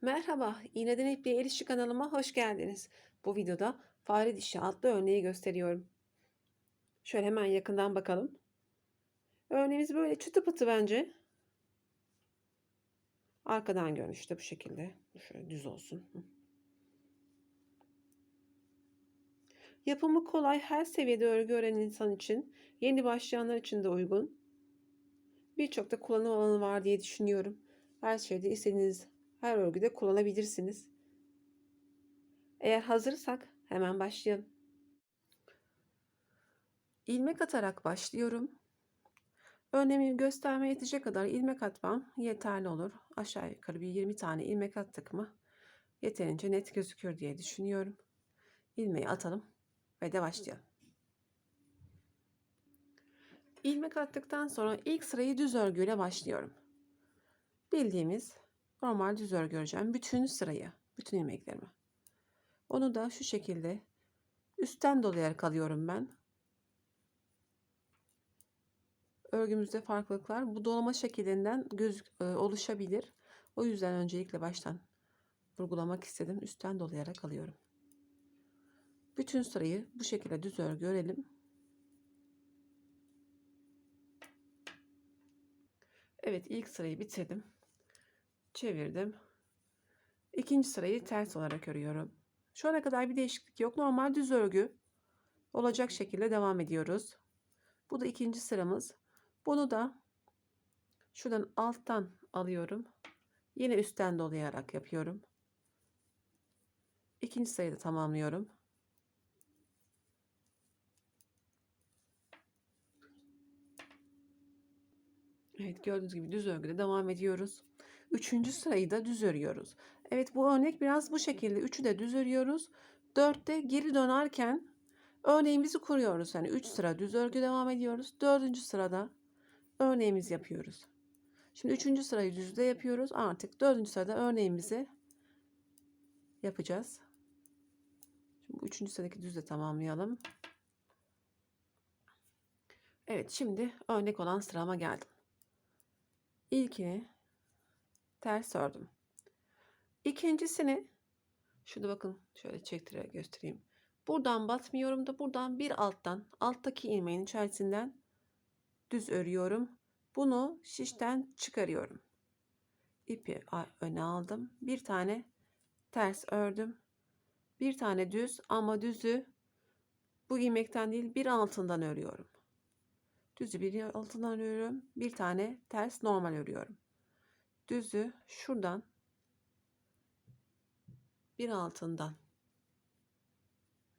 Merhaba, İğneden İpliğe El İşi kanalıma hoş geldiniz. Bu videoda fare dişi adlı örneği gösteriyorum. Şöyle hemen yakından bakalım. Örneğimiz böyle çıtı pıtı bence. Arkadan görünüşte bu şekilde. Şöyle düz olsun. Yapımı kolay, her seviyede örgü öğrenen insan için, yeni başlayanlar için de uygun. Birçok da kullanım alanı var diye düşünüyorum. Her şeyde istediğiniz her örgüde kullanabilirsiniz. Eğer hazırsak hemen başlayalım. İlmek atarak başlıyorum. Örneğimi göstermeye yetecek kadar ilmek atmam yeterli olur. Aşağı yukarı bir 20 tane ilmek attık mı yeterince net gözükür diye düşünüyorum. İlmeği atalım ve de başlayalım. İlmek attıktan sonra ilk sırayı düz örgüyle başlıyorum. Bildiğimiz normal düz örgü öreceğim. Bütün sırayı, bütün ilmeklerimi. Onu da şu şekilde üstten dolayarak alıyorum ben. Örgümüzde farklılıklar bu dolama şeklinden göz e, oluşabilir. O yüzden öncelikle baştan vurgulamak istedim. Üstten dolayarak alıyorum. Bütün sırayı bu şekilde düz örgü örelim. Evet ilk sırayı bitirdim. Çevirdim. İkinci sırayı ters olarak örüyorum. Şu ana kadar bir değişiklik yok. Normal düz örgü olacak şekilde devam ediyoruz. Bu da ikinci sıramız. Bunu da şuradan alttan alıyorum. Yine üstten dolayarak yapıyorum. İkinci sırayı da tamamlıyorum. Evet gördüğünüz gibi düz örgüde devam ediyoruz. Üçüncü sırayı da düz örüyoruz. Evet bu örnek biraz bu şekilde. Üçü de düz örüyoruz. Dörtte geri dönerken örneğimizi kuruyoruz. Yani üç sıra düz örgü devam ediyoruz. Dördüncü sırada örneğimizi yapıyoruz. Şimdi üçüncü sırayı düzde yapıyoruz. Artık dördüncü sırada örneğimizi yapacağız. Şimdi bu üçüncü sıradaki düzde tamamlayalım. Evet şimdi örnek olan sırama geldim. İlkini ters ördüm. İkincisini şurada bakın şöyle çektirerek göstereyim. Buradan batmıyorum da buradan bir alttan alttaki ilmeğin içerisinden düz örüyorum. Bunu şişten çıkarıyorum. İpi öne aldım. Bir tane ters ördüm. Bir tane düz ama düzü bu ilmekten değil bir altından örüyorum. Düzü bir altından örüyorum. Bir tane ters normal örüyorum. Düzü şuradan bir altından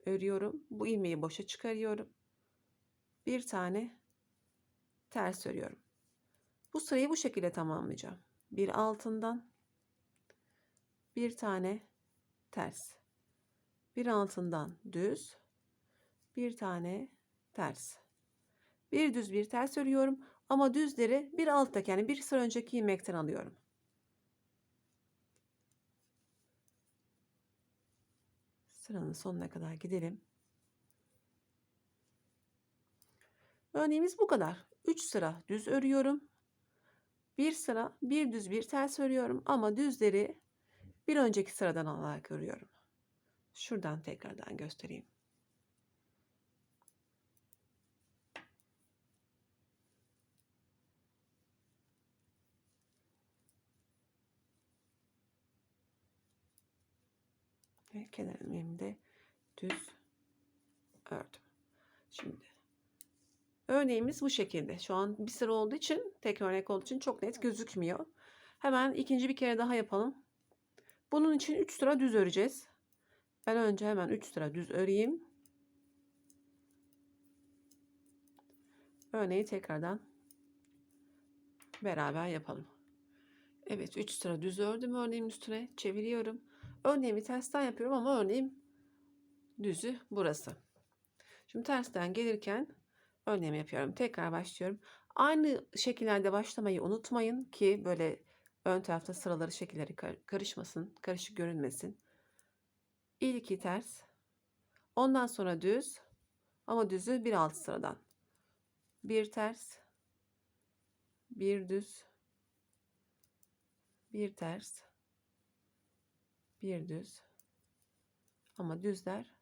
örüyorum. Bu ilmeği boşa çıkarıyorum. Bir tane ters örüyorum. Bu sırayı bu şekilde tamamlayacağım. Bir altından bir tane ters. Bir altından düz. Bir tane ters. Bir düz bir ters örüyorum ama düzleri bir alttaki yani bir sıra önceki ilmekten alıyorum. Sıranın sonuna kadar gidelim. Örneğimiz bu kadar. 3 sıra düz örüyorum. Bir sıra bir düz bir ters örüyorum ama düzleri bir önceki sıradan alarak örüyorum. Şuradan tekrardan göstereyim. ve kenar ilmeğimi de düz ördüm. Şimdi örneğimiz bu şekilde. Şu an bir sıra olduğu için tek örnek olduğu için çok net gözükmüyor. Hemen ikinci bir kere daha yapalım. Bunun için 3 sıra düz öreceğiz. Ben önce hemen 3 sıra düz öreyim. Örneği tekrardan beraber yapalım. Evet 3 sıra düz ördüm örneğin üstüne çeviriyorum. Örneğimi tersten yapıyorum ama örneğim düzü burası. Şimdi tersten gelirken örneğimi yapıyorum. Tekrar başlıyorum. Aynı şekillerde başlamayı unutmayın ki böyle ön tarafta sıraları şekilleri kar- karışmasın, karışık görünmesin. İlki ters. Ondan sonra düz ama düzü bir alt sıradan. Bir ters, bir düz, bir ters, bir düz ama düzler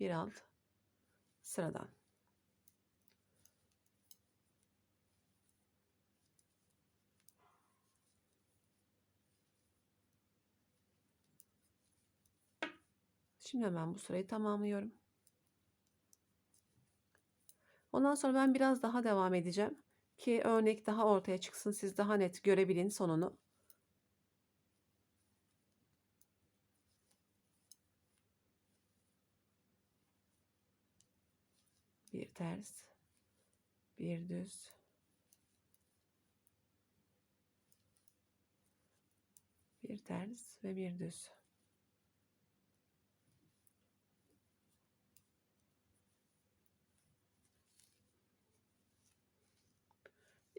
bir alt sıradan. Şimdi hemen bu sırayı tamamlıyorum. Ondan sonra ben biraz daha devam edeceğim ki örnek daha ortaya çıksın. Siz daha net görebilin sonunu. Bir ters, bir düz, bir ters ve bir düz.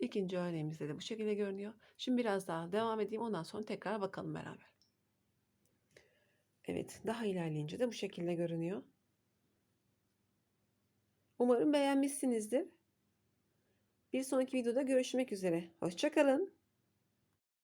İkinci örneğimizde de bu şekilde görünüyor. Şimdi biraz daha devam edeyim. Ondan sonra tekrar bakalım beraber. Evet, daha ilerleyince de bu şekilde görünüyor. Umarım beğenmişsinizdir. Bir sonraki videoda görüşmek üzere. Hoşçakalın.